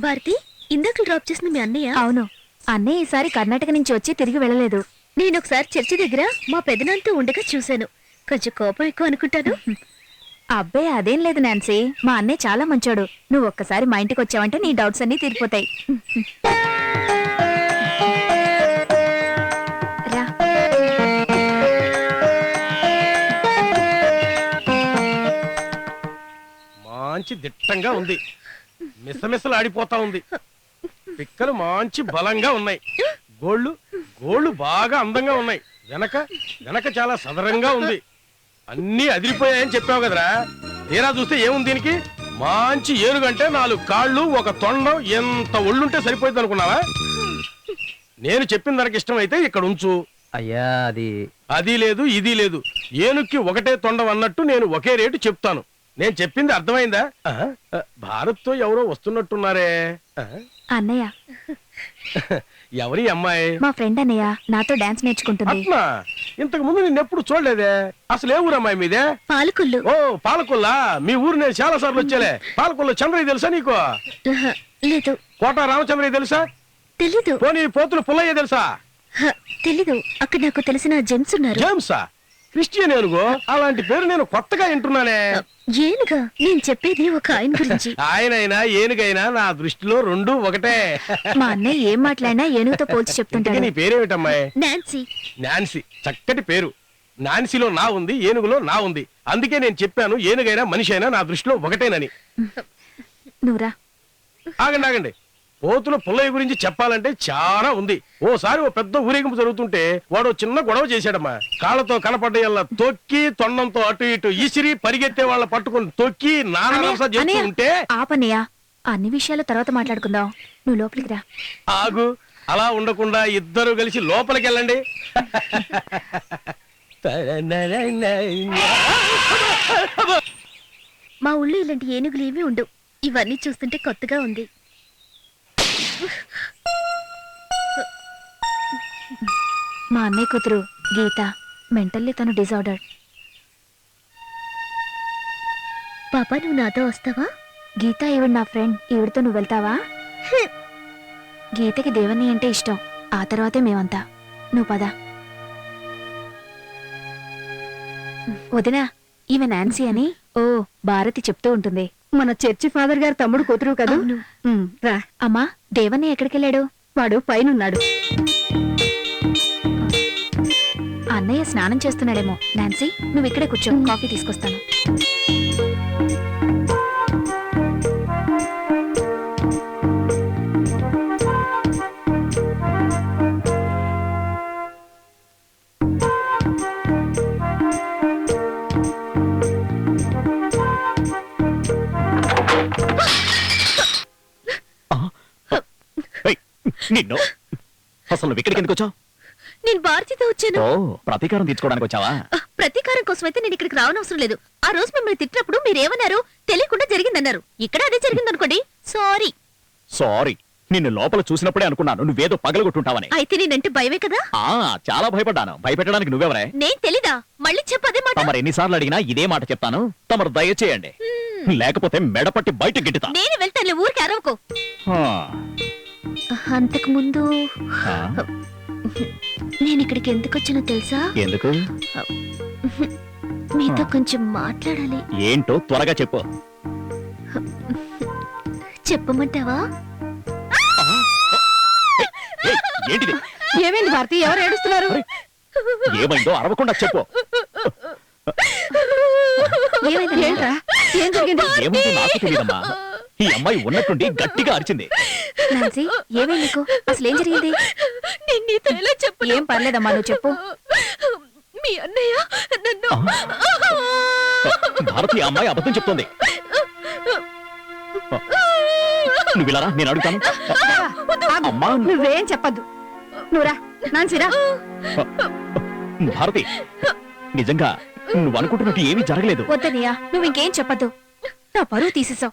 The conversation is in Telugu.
భారతి ఇందాక డ్రాప్ చేసిన మీ అన్నయ్య? అవును. అన్నయ్య ఈసారి కర్ణాటక నుంచి వచ్చి తిరిగి వెళ్ళలేదు. నేను ఒకసారి చర్చి దగ్గర మా పెదనాన్నతో ఉండగా చూశాను. కొంచెం కోపం ఎక్కువ అనుకుంటాను. అబ్బే అదేం లేదు నాన్సీ. మా అన్నయ్య చాలా మంచోడు. నువ్వు ఒక్కసారి మా ఇంటికి వచ్చావంటే నీ డౌట్స్ అన్ని తీరిపోతాయి. రా. మంచి దిట్టంగా ఉంది. మిసమిసలు ఆడిపోతా ఉంది. పిక్కలు మంచి బలంగా ఉన్నాయి. గోళ్ళు గోళ్ళు బాగా అందంగా ఉన్నాయి. వెనక వెనక చాలా సదరంగా ఉంది. అన్నీ అదిరిపోయాయని చెప్పావు కదరా. తీరా చూస్తే ఏముంది దీనికి? మంచి ఏనుగంటే నాలుగు కాళ్ళు ఒక తొండం ఎంత ఒళ్ళుంటే సరిపోయింది అనుకున్నావా? నేను చెప్పిన దానికి ఇష్టమైతే ఇక్కడ ఉంచు. అయ్యా అది అది లేదు ఇది లేదు. ఏనుక్కి ఒకటే తొండం అన్నట్టు నేను ఒకే రేటు చెప్తాను. నేను చెప్పింది అర్థమైందా? ఆహా, భారత్తో ఎవరో వస్తున్నట్టున్నారే. అన్నయ్య. ఎవరి అమ్మాయి? మా ఫ్రెండ్ అన్నయ్య నాతో డాన్స్ నేర్చుకుంటుంది. ఇంతకు ముందు నేను ఎప్పుడు చూడలేదే? అసలు ఏ ఊరు అమ్మాయి మీదే? పాలకొల్లు. ఓ పాలకొల్లా? మీ ఊరు నేను చాలా సార్లు వచ్చేలే. పాలకొల్లు చంద్రయ్య తెలుసా నీకు? లేదు. కోట రామచంద్రయ్య తెలుసా? తెలీదు. పోనీ పోతులు పుల్లయ్య తెలుసా? హ, తెలీదు. అక్కడ నాకు తెలిసిన జెంట్స్ ఉన్నారు. జేమ్సా? క్రిస్టియన్ ఏనుగో? అలాంటి పేరు నేను కొత్తగా వింటున్నానే. ఏనుగా? నేను చెప్పేది ఒక ఆయన గురించి. ఆయనైనా ఏనుగైనా నా దృష్టిలో రెండు ఒకటే. మా అన్నయ్య ఏం మాట్లాడినా ఏనుగుతో పోల్చి చెప్తుంటాడు. నీ పేరేమిటమ్మాయి? నాన్సీ. నాన్సీ. చక్కటి పేరు. నాన్సీలో నా ఉంది ఏనుగులో నా ఉంది. అందుకే నేను చెప్పాను ఏనుగైనా మనిషి అయినా నా దృష్టిలో ఒకటేనని. నువ్వురా ఆగండి ఆగండి. పోతుల పుల్లయ్య గురించి చెప్పాలంటే చాలా ఉంది. ఓసారి ఓ పెద్ద ఊరేగింపు జరుగుతుంటే వాడు చిన్న గొడవ చేశాడమ్మా. కాళ్ళతో కనపడ్డయల్లా తొక్కి తొండంతో అటు ఇటు ఇసిరి పరిగెత్తే వాళ్ళ పట్టుకుని తొక్కి నానాస చేస్తూ అన్నయ్య, ఉంటే ఆపన్నయ్య అన్ని విషయాలు తర్వాత మాట్లాడుకుందాం. నువ్వు లోపలికి రా. ఆగు. అలా ఉండకుండా ఇద్దరు కలిసి లోపలికి వెళ్ళండి. మా ఊళ్ళో ఇలాంటి ఏనుగులు ఏమీ ఉండవు. ఇవన్నీ చూస్తుంటే కొత్తగా ఉంది. మా అన్నయ్య కూతురు గీత మెంటల్లీ తను డిజార్డర్. పాపా నువ్వు నాతో వస్తావా? గీత ఈవిడ నా ఫ్రెండ్ ఈవిడతో నువ్వు వెళ్తావా? గీతకి దేవని అంటే ఇష్టం. ఆ తర్వాతే మేమంతా. నువ్వు పద. వదినా ఈమె నాన్సీ అని ఓ భారతి చెప్తూ ఉంటుంది. మన చర్చి ఫాదర్ గారు తమ్ముడు కూతురు కదా? రా. అమ్మా దేవని ఎక్కడికెళ్ళాడు? వాడు పైనున్నాడు అన్నయ్య స్నానం చేస్తున్నాడేమో. నాన్సీ నువ్వు ఇక్కడే కూర్చో. కాఫీ తీసుకొస్తాను. నిన్ను. అసలు ఇక్కడికి ఎందుకు వచ్చావు? నేను భారతితో వచ్చాను. ఓ ప్రతీకారం తీర్చుకోవడానికి వచ్చావా? ప్రతీకారం కోసం అయితే నేను ఇక్కడికి రావనవసరం లేదు. ఆ రోజు మిమ్మల్ని తిట్టినప్పుడు మీరేమన్నారు? తెలియకుండా జరిగిందన్నారు. ఇక్కడ అదే జరిగిందనుకోండి. సారీ సారీ నిన్ను లోపల చూసినప్పుడే అనుకున్నాను. నువ్వేదో పగలగొట్టుంటావని. అయితే నేనంటే భయమే కదా? ఆ చాలా భయపడ్డాను. భయపెట్టడానికి నువ్వెవరే? నేను తెలీదా? మళ్ళీ చెప్పదే మాట. తమరు ఎన్నిసార్లు అడిగినా ఇదే మాట చెప్తాను. తమరు దయచేయండి. లేకపోతే మెడపట్టి బయట గిట్టుతా. నేను వెళ్తాను ఊరికి అరవకు. అంతకు ముందు నేను ఇక్కడికి ఎందుకు వచ్చానో తెలుసా? ఎందుకు? మీతో కొంచెం మాట్లాడాలి. ఏంటో త్వరగా చెప్పు. చెప్పమంటావా? ఏంటిది? ఏమైంది భారతి? ఎవరు ఏడుస్తున్నారు? ఏమైందో అరవకుండా చెప్పు. ఏమైంది? ఏంట్రా? ఏం జరిగింది? ఏముందో నాకు తెలియదమ్మా ఈ అమ్మాయి ఉన్నట్టుండి గట్టిగా అరిచింది. నాన్సీ ఏమై నీకు? అసలు ఏం జరిగింది? నేను నీతో ఎలా చెప్పు ఏం పర్లేదమ్మా నువ్వు చెప్పు. మీ అన్నయ్య నన్ను భారతి ఆ అమ్మాయి అబద్ధం చెప్తోంది. నువ్వు ఇలా నేను అడుగుతాను. అమ్మా. నువ్వేం చెప్పద్దు. నువ్వురా నాన్సిరా భారతి నిజంగా నువ్వు అనుకుంటున్నట్టు ఏమీ జరగలేదు. వద్దనయ్యా నువ్వు ఇంకేం చెప్పద్దు. నా పరువు తీసేసావు